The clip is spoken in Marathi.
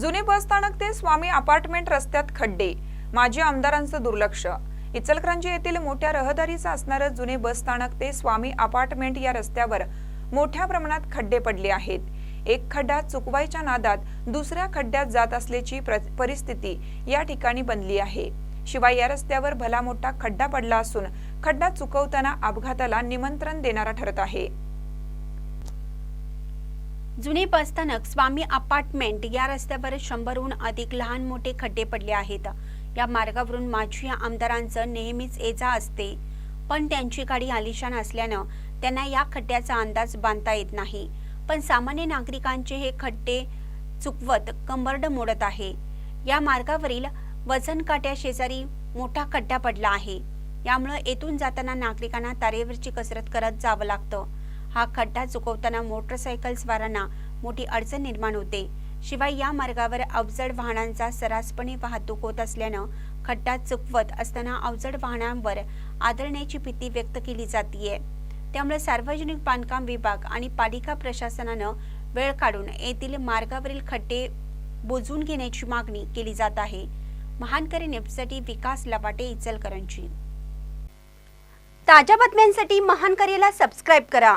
जुने बसस्थानक ते स्वामी अपार्टमेंट रस्त्यात खड्डे. माजी आमदारांचं दुर्लक्ष. इचलकरंजी येथील मोठ्या रहदारीचं असणारं जुने बसस्थानक ते स्वामी अपार्टमेंट या रस्त्यावर मोठ्या प्रमाणात खड्डे पडले आहेत. एक खड्डा चुकवायच्या नादात दुसऱ्या खड्ड्यात जात असल्याची प्र- परिस्थिती या ठिकाणी बनली आहे. शिवाय या रस्त्यावर भला मोठा खड्डा पडला असून खड्डा चुकवताना अपघाताला निमंत्रण देणारा ठरत आहे. जुने बसस्थानक स्वामी अपार्टमेंट या रस्त्यावर शंभरहून अधिक लहान मोठे खड्डे पडले आहेत. या मार्गावरून माजी आमदारांचं नेहमीच एजा असते. पण त्यांची गाडी आलिशान असल्यानं त्यांना या खड्ड्याचा अंदाज बांधता येत नाही. पण सामान्य नागरिकांचे हे खड्डे चुकवत कंबरड मोडत आहे. या मार्गावरील वजन काट्या शेजारी मोठा खड्डा पडला आहे. यामुळे येथून जाताना नागरिकांना तारेवरची कसरत करत जावं लागतं. हा खड्डा चुकवताना मोटरसायकल स्वारांना मोठी अडचण निर्माण होते. शिवाय या मार्गावर अवजड वाहनांचा सर्रासपणे वाहतूक होत असल्यानं खड्डा चुकवत असताना अवजड वाहनांवर आदळण्याची भीती व्यक्त केली जातीये. त्यामुळे सार्वजनिक बांधकाम विभाग आणि पालिका प्रशासनानं वेळ काढून येथील मार्गावरील खड्डे बुजवून घेण्याची मागणी केली जात आहे. महानकरी नेपसाठी विकास लवाटे इचलकरंजी. ताज्या बातम्यांसाठी महानकरीला सबस्क्राईब करा.